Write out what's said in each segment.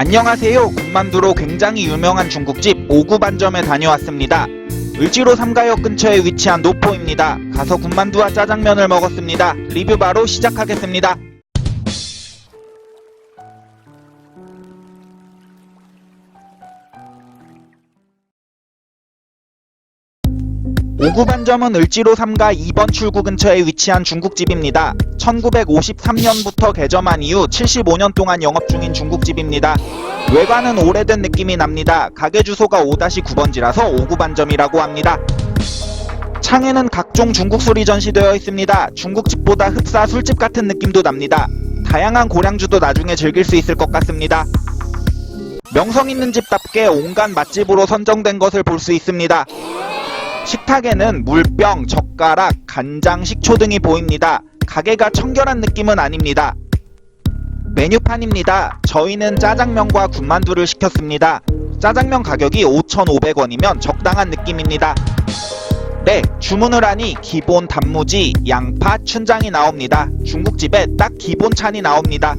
안녕하세요. 군만두로 굉장히 유명한 중국집 오구반점에 다녀왔습니다. 을지로 삼가역 근처에 위치한 노포입니다. 가서 군만두와 짜장면을 먹었습니다. 리뷰 바로 시작하겠습니다. 오구반점은 을지로 3가 2번 출구 근처에 위치한 중국집입니다. 1953년부터 개점한 이후 75년 동안 영업 중인 중국집입니다. 외관은 오래된 느낌이 납니다. 가게 주소가 5-9번지라서 오구반점이라고 합니다. 창에는 각종 중국 술이 전시되어 있습니다. 중국집보다 흡사 술집 같은 느낌도 납니다. 다양한 고량주도 나중에 즐길 수 있을 것 같습니다. 명성 있는 집답게 온갖 맛집으로 선정된 것을 볼 수 있습니다. 식탁에는 물병, 젓가락, 간장, 식초 등이 보입니다. 가게가 청결한 느낌은 아닙니다. 메뉴판입니다. 저희는 짜장면과 군만두를 시켰습니다. 짜장면 가격이 5,500원이면 적당한 느낌입니다. 네, 주문을 하니 기본 단무지, 양파, 춘장이 나옵니다. 중국집에 딱 기본 찬이 나옵니다.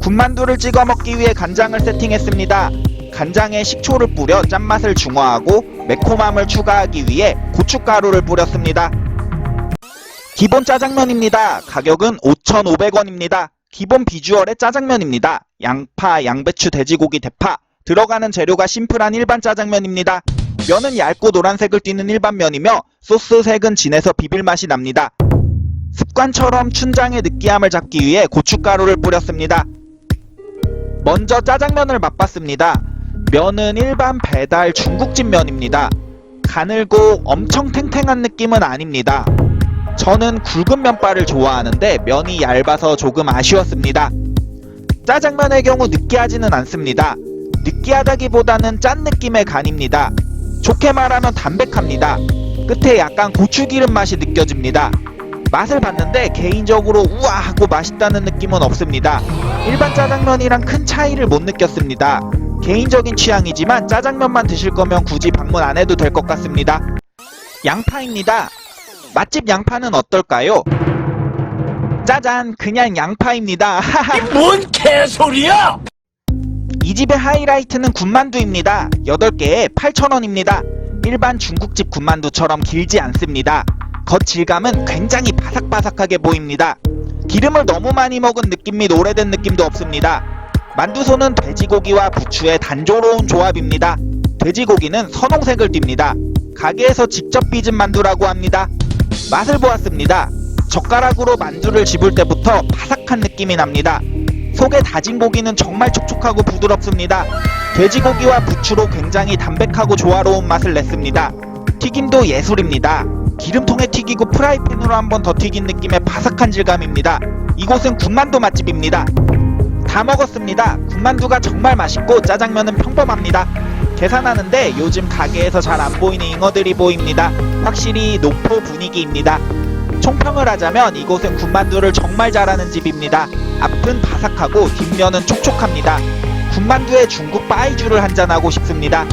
군만두를 찍어 먹기 위해 간장을 세팅했습니다. 간장에 식초를 뿌려 짠맛을 중화하고 매콤함을 추가하기 위해 고춧가루를 뿌렸습니다. 기본 짜장면입니다. 가격은 5,500원입니다. 기본 비주얼의 짜장면입니다. 양파, 양배추, 돼지고기, 대파. 들어가는 재료가 심플한 일반 짜장면입니다. 면은 얇고 노란색을 띠는 일반 면이며 소스 색은 진해서 비빌 맛이 납니다. 습관처럼 춘장의 느끼함을 잡기 위해 고춧가루를 뿌렸습니다. 먼저 짜장면을 맛봤습니다. 면은 일반 배달 중국집 면입니다. 가늘고 엄청 탱탱한 느낌은 아닙니다. 저는 굵은 면발을 좋아하는데 면이 얇아서 조금 아쉬웠습니다. 짜장면의 경우 느끼하지는 않습니다. 느끼하다기보다는 짠 느낌의 간입니다. 좋게 말하면 담백합니다. 끝에 약간 고추기름 맛이 느껴집니다. 맛을 봤는데 개인적으로 우와 하고 맛있다는 느낌은 없습니다. 일반 짜장면이랑 큰 차이를 못 느꼈습니다. 개인적인 취향이지만 짜장면만 드실 거면 굳이 방문 안 해도 될 것 같습니다. 양파입니다. 맛집 양파는 어떨까요? 짜잔, 그냥 양파입니다. 뭔 개소리야! 이 집의 하이라이트는 군만두입니다. 8개에 8,000원입니다. 일반 중국집 군만두처럼 길지 않습니다. 겉 질감은 굉장히 바삭바삭하게 보입니다. 기름을 너무 많이 먹은 느낌 및 오래된 느낌도 없습니다. 만두소는 돼지고기와 부추의 단조로운 조합입니다. 돼지고기는 선홍색을 띱니다. 가게에서 직접 빚은 만두라고 합니다. 맛을 보았습니다. 젓가락으로 만두를 집을 때부터 바삭한 느낌이 납니다. 속에 다진 고기는 정말 촉촉하고 부드럽습니다. 돼지고기와 부추로 굉장히 담백하고 조화로운 맛을 냈습니다. 튀김도 예술입니다. 기름통에 튀기고 프라이팬으로 한 번 더 튀긴 느낌의 바삭한 질감입니다. 이곳은 군만두 맛집입니다. 다 먹었습니다. 군만두가 정말 맛있고 짜장면은 평범합니다. 계산하는데 요즘 가게에서 잘 안 보이는 잉어들이 보입니다. 확실히 노포 분위기입니다. 총평을 하자면 이곳은 군만두를 정말 잘하는 집입니다. 앞은 바삭하고 뒷면은 촉촉합니다. 군만두에 중국 빠이주를 한잔하고 싶습니다.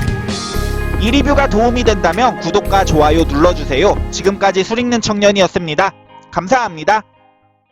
이 리뷰가 도움이 된다면 구독과 좋아요 눌러주세요. 지금까지 술익는 청년이었습니다. 감사합니다.